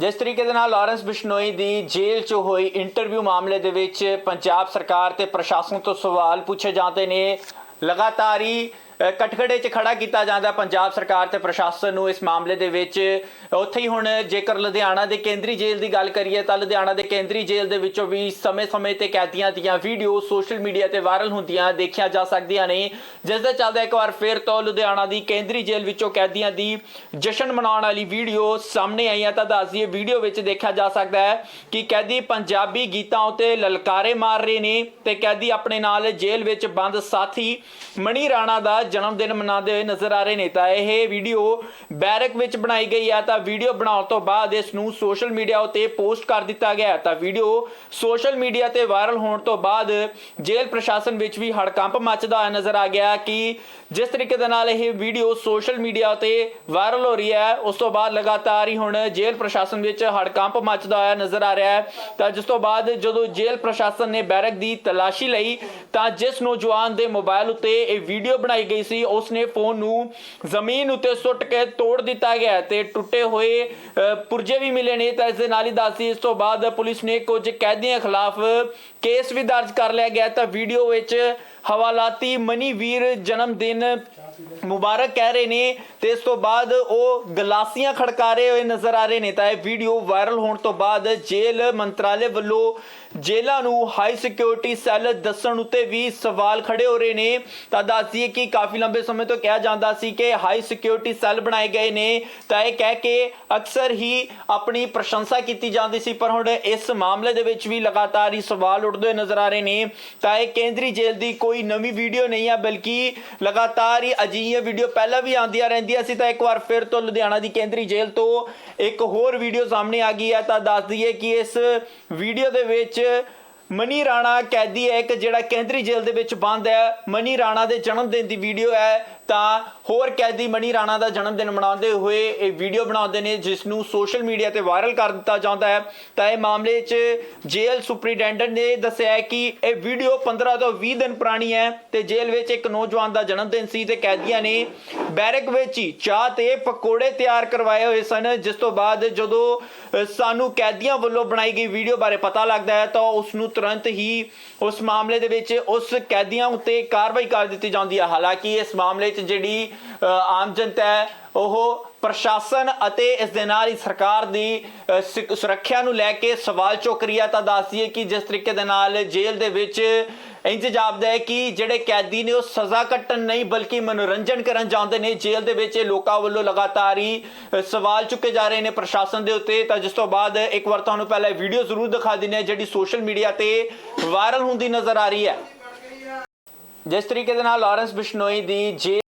ਜਿਸ ਤਰੀਕੇ ਦੇ ਨਾਲ ਲਾਰੈਂਸ ਬਿਸ਼ਨੋਈ ਦੀ ਜੇਲ੍ਹ 'ਚ ਹੋਈ ਇੰਟਰਵਿਊ ਮਾਮਲੇ ਦੇ ਵਿੱਚ ਪੰਜਾਬ ਸਰਕਾਰ ਤੇ ਪ੍ਰਸ਼ਾਸਨ ਤੋਂ ਸਵਾਲ ਪੁੱਛੇ ਜਾਂਦੇ ਨੇ। ਲਗਾਤਾਰ ਹੀ 'ਚ ਖੜਾ ਕੀਤਾ ਜਾਂਦਾ ਪੰਜਾਬ ਸਰਕਾਰ ਤੇ ਪ੍ਰਸ਼ਾਸਨ ਨੂੰ ਇਸ ਮਾਮਲੇ ਦੇ ਵਿੱਚ। ਉੱਥੇ ਹੀ ਹੁਣ ਜੇਕਰ ਲੁਧਿਆਣਾ ਦੇ ਕੇਂਦਰੀ ਜੇਲ੍ਹ ਦੀ ਗੱਲ ਕਰੀਏ ਤਾਂ ਲੁਧਿਆਣਾ ਦੇ ਕੇਂਦਰੀ ਜੇਲ੍ਹ ਦੇ ਵਿੱਚੋਂ ਵੀ ਸਮੇਂ-ਸਮੇਂ ਤੇ ਕੈਦੀਆਂ ਦੀਆਂ ਵੀਡੀਓ ਸੋਸ਼ਲ ਮੀਡੀਆ ਤੇ ਵਾਇਰਲ ਹੁੰਦੀਆਂ ਦੇਖੀਆਂ ਜਾ ਸਕਦੀਆਂ ਨੇ। ਜਿਸ ਦੇ ਚੱਲਦੇ ਇੱਕ ਵਾਰ ਫਿਰ ਤੋਂ ਲੁਧਿਆਣਾ ਦੀ ਕੇਂਦਰੀ ਜੇਲ੍ਹ ਵਿੱਚੋਂ ਕੈਦੀਆਂ ਦੀ ਜਸ਼ਨ ਮਨਾਉਣ ਵਾਲੀ ਵੀਡੀਓ ਸਾਹਮਣੇ ਆਈਆਂ ਤਾਂ ਦੱਸ ਦਈਏ ਵੀਡੀਓ ਵਿੱਚ ਦੇਖਿਆ ਜਾ ਸਕਦਾ ਹੈ ਕਿ ਕੈਦੀ ਪੰਜਾਬੀ ਗੀਤਾਂ ਉਤੇ ਲਲਕਾਰੇ ਮਾਰ ਰਹੇ ਨੇ ਤੇ ਕੈਦੀ ਆਪਣੇ ਨਾਲ ਜੇਲ੍ਹ ਵਿੱਚ ਬੰਦ ਸਾਥੀ ਮਣੀ ਰਾਣਾ ਦਾ ਜਨਮ ਦਿਨ ਮਨਾਉਂਦੇ ਹੋਏ ਨਜ਼ਰ ਆ ਰਹੇ ਨੇ, ਤਾਂ ਇਹ ਵੀਡੀਓ ਬੈਰਕ ਵਿੱਚ ਬਣਾਈ ਗਈ ਹੈ ਤਾਂ ਵੀਡੀਓ ਬਣਾਉਣ ਤੋਂ ਬਾਅਦ ਇਸ ਨੂੰ ਸੋਸ਼ਲ ਮੀਡੀਆ ਉਤੇ ਪੋਸਟ ਕਰ ਦਿੱਤਾ ਗਿਆ ਤਾਂ ਵੀਡੀਓ ਸੋਸ਼ਲ ਮੀਡੀਆ ਤੇ ਵਾਇਰਲ ਹੋਣ ਤੋਂ ਬਾਅਦ ਜੇਲ੍ਹ ਪ੍ਰਸ਼ਾਸਨ ਵਿੱਚ ਵੀ ਹੜਕੰਪ ਮੱਚਦਾ ਹੋਇਆ ਨਜ਼ਰ ਆ ਗਿਆ ਕਿ ਜਿਸ ਤਰੀਕੇ ਦੇ ਨਾਲ ਇਹ ਵੀਡੀਓ ਸੋਸ਼ਲ ਮੀਡੀਆ ਉਤੇ ਵਾਇਰਲ ਹੋ ਰਹੀ ਹੈ, ਉਸ ਤੋਂ ਬਾਅਦ ਲਗਾਤਾਰ ਹੀ ਹੁਣ ਜੇਲ੍ਹ ਪ੍ਰਸ਼ਾਸਨ ਵਿੱਚ ਹੜਕੰਪ ਮੱਚਦਾ ਹੋਇਆ ਨਜ਼ਰ ਆ ਰਿਹਾ ਹੈ। ਤਾਂ ਜਿਸ ਤੋਂ ਬਾਅਦ ਜਦੋਂ ਜੇਲ੍ਹ ਪ੍ਰਸ਼ਾਸਨ ਨੇ ਬੈਰਕ ਦੀ ਤਲਾਸ਼ੀ ਲਈ, ਤਾਂ ਜਿਸ ਨੌਜਵਾਨ ਦੇ ਮੋਬਾਈਲ ਉੱਤੇ ਇਹ ਵੀਡੀਓ ਬਣਾਈ ਗਈ ਸੀ ਉਸਨੇ ਫੋਨ ਨੂੰ ਜ਼ਮੀਨ ਉੱਤੇ ਸੁੱਟ ਕੇ ਤੋੜ ਦਿੱਤਾ ਗਿਆ ਤੇ ਟੁੱਟੇ ਹੋਏ ਅ, ਪੁਰਜੇ ਵੀ ਮਿਲੇ ਨੇ। ਤਾਂ ਇਸ ਦੇ ਨਾਲ ਹੀ ਦੱਸਦੀ ਇਸ ਤੋਂ ਬਾਅਦ ਪੁਲਿਸ ਨੇ ਕੁਝ ਕੈਦੀਆਂ ਖਿਲਾਫ ਕੇਸ ਵੀ ਦਰਜ ਕਰ ਲਿਆ ਗਿਆ। ਤਾਂ ਵੀਡੀਓ ਵਿੱਚ ਹਵਾਲਾਤੀ ਮਨੀ ਵੀਰ ਜਨਮ ਦਿਨ ਮੁਬਾਰਕ ਕਹਿ ਰਹੇ ਨੇ ਤੇ ਇਸ ਤੋਂ ਬਾਅਦ ਉਹ ਗਲਾਸੀਆਂ ਖੜਕਾ ਰਹੇ ਹੋਏ ਨਜ਼ਰ ਆ ਰਹੇ ਨੇ। ਤਾਂ ਇਹ ਵੀਡੀਓ ਵਾਇਰਲ ਹੋਣ ਤੋਂ ਬਾਅਦ ਜੇਲ੍ਹ ਮੰਤਰਾਲੇ ਵੱਲੋਂ ਜੇਲ੍ਹਾਂ ਨੂੰ ਹਾਈ ਸਿਕਿਉਰਿਟੀ ਸੈੱਲ ਦੱਸਣ ਉੱਤੇ ਵੀ ਸਵਾਲ ਖੜੇ ਹੋ ਰਹੇ ਨੇ। ਤਾਂ ਦੱਸਦੀਏ ਕਿ ਕਾਫੀ ਲੰਬੇ ਸਮੇਂ ਤੋਂ ਕਿਹਾ ਜਾਂਦਾ ਸੀ ਕਿ ਹਾਈ ਸਿਕਿਉਰਿਟੀ ਸੈੱਲ ਬਣਾਏ ਗਏ ਨੇ। ਤਾਂ ਇਹ ਕਹਿ ਕੇ ਅਕਸਰ ਹੀ ਆਪਣੀ ਪ੍ਰਸ਼ੰਸਾ ਕੀਤੀ ਜਾਂਦੀ ਸੀ, ਪਰ ਹੁਣ ਇਸ ਮਾਮਲੇ ਦੇ ਵਿੱਚ ਵੀ ਲਗਾਤਾਰ ਹੀ ਸਵਾਲ ਉੱਠਦੇ ਹੋਏ ਨਜ਼ਰ ਆ ਰਹੇ ਨੇ। ਤਾਂ ਇਹ ਕੇਂਦਰੀ ਜੇਲ੍ਹ ਦੀ ਕੋਈ ਨਵੀਂ ਵੀਡੀਓ ਨਹੀਂ ਆ, ਬਲਕਿ ਲਗਾਤਾਰ ਹੀ ਅਜਿਹੀਆਂ ਵੀਡੀਓ ਪਹਿਲਾਂ ਵੀ ਆਉਂਦੀਆਂ ਰਹਿੰਦੀਆਂ ਸੀ ਤਾਂ ਇੱਕ ਵਾਰ ਫਿਰ ਤੋਂ ਲੁਧਿਆਣਾ ਦੀ ਕੇਂਦਰੀ ਜੇਲ੍ਹ ਤੋਂ ਇੱਕ ਹੋਰ ਵੀਡੀਓ ਸਾਹਮਣੇ ਆ ਗਈ ਹੈ। ਤਾਂ ਦੱਸ ਦਈਏ ਕਿ ਇਸ ਵੀਡੀਓ ਦੇ ਵਿੱਚ ਮਨੀ ਰਾਣਾ ਕੈਦੀ ਹੈ। ਇੱਕ ਜਿਹੜਾ ਕੇਂਦਰੀ ਜੇਲ੍ਹ ਦੇ ਵਿੱਚ ਬੰਦ ਹੈ। ਮਨੀ ਰਾਣਾ ਦੇ ਜਨਮ ਦਿਨ ਦੀ ਵੀਡੀਓ ਹੈ। ਤਾਂ ਹੋਰ ਕੈਦੀ ਮਣੀ ਰਾਣਾ ਦਾ ਜਨਮ ਦਿਨ ਮਨਾਉਂਦੇ ਹੋਏ ਇਹ ਵੀਡੀਓ ਬਣਾਉਂਦੇ ਨੇ ਜਿਸ ਨੂੰ ਸੋਸ਼ਲ ਮੀਡੀਆ ਤੇ ਵਾਇਰਲ ਕਰ ਦਿੱਤਾ ਜਾਂਦਾ ਹੈ। ਤਾਂ ਇਹ ਮਾਮਲੇ 'ਚ ਜੇਲ੍ਹ ਸੁਪਰੀਡੈਂਟੈਂਟ ਨੇ ਦੱਸਿਆ ਹੈ ਕਿ ਇਹ ਵੀਡੀਓ 15 ਤੋਂ 20 ਦਿਨ ਪੁਰਾਣੀ ਹੈ ਤੇ ਜੇਲ੍ਹ ਵਿੱਚ ਇੱਕ ਨੌਜਵਾਨ ਦਾ ਜਨਮ ਦਿਨ ਸੀ ਤੇ ਕੈਦੀਆਂ ਨੇ ਬੈਰਕ ਵਿੱਚ ਹੀ ਚਾਹ ਤੇ ਪਕੌੜੇ ਤਿਆਰ ਕਰਵਾਏ ਹੋਏ ਸਨ, ਜਿਸ ਤੋਂ ਬਾਅਦ ਜਦੋਂ ਸਾਨੂੰ ਕੈਦੀਆਂ ਵੱਲੋਂ ਬਣਾਈ ਗਈ ਵੀਡੀਓ ਬਾਰੇ ਪਤਾ ਲੱਗਦਾ ਹੈ, ਤਾਂ ਉਸ ਨੂੰ ਤੁਰੰਤ ਹੀ ਉਸ ਮਾਮਲੇ ਦੇ ਵਿੱਚ ਉਸ ਕੈਦੀਆਂ ਉੱਤੇ ਕਾਰਵਾਈ ਕਰ ਦਿੱਤੀ ਜਾਂਦੀ ਹੈ। ਹਾਲਾਂਕਿ ਇਸ ਮਾਮਲੇ 'ਚ ਜਿਹੜੀ ਆਮ ਜਨਤਾ ਹੈ, ਉਹ ਪ੍ਰਸ਼ਾਸਨ ਅਤੇ ਇਸ ਦੇ ਨਾਲ ਹੀ ਸਰਕਾਰ ਦੀ ਸੁਰੱਖਿਆ ਨੂੰ ਲੈ ਕੇ ਸਵਾਲ ਚੁੱਕ ਰਹੀ ਹੈ ਤਾਂ ਦੱਸਦੀਏ ਕਿ ਜਿਸ ਤਰੀਕੇ ਦੇ ਨਾਲ ਜੇਲ੍ਹ ਦੇ ਵਿੱਚ ਇੰਜ ਜਾਪਦਾ ਹੈ ਕਿ ਜਿਹੜੇ ਕੈਦੀ ਨੇ ਉਹ ਸਜ਼ਾ ਕੱਟਣ ਨਹੀਂ, ਬਲਕਿ ਮਨੋਰੰਜਨ ਕਰਨ ਜਾਂਦੇ ਨੇ। ਜੇਲ੍ਹ ਦੇ ਵਿੱਚ ਇਹ ਲੋਕਾਂ ਵੱਲੋਂ ਲਗਾਤਾਰ ਹੀ ਸਵਾਲ ਚੁੱਕੇ ਜਾ ਰਹੇ ਨੇ ਪ੍ਰਸ਼ਾਸਨ ਦੇ ਉੱਤੇ। ਤਾਂ ਜਿਸ ਤੋਂ ਬਾਅਦ ਇੱਕ ਵਾਰ ਤੁਹਾਨੂੰ ਪਹਿਲਾਂ ਵੀਡੀਓ ਜ਼ਰੂਰ ਦਿਖਾ ਦਿੰਦੇ ਹਾਂ, ਜਿਹੜੀ ਸੋਸ਼ਲ ਮੀਡੀਆ ਤੇ ਵਾਇਰਲ ਹੁੰਦੀ ਨਜ਼ਰ ਆ ਰਹੀ ਹੈ। ਜਿਸ ਤਰੀਕੇ ਦੇ ਨਾਲ ਲਾਰੈਂਸ ਬਿਸ਼ਨੋਈ ਦੀ ਜੇ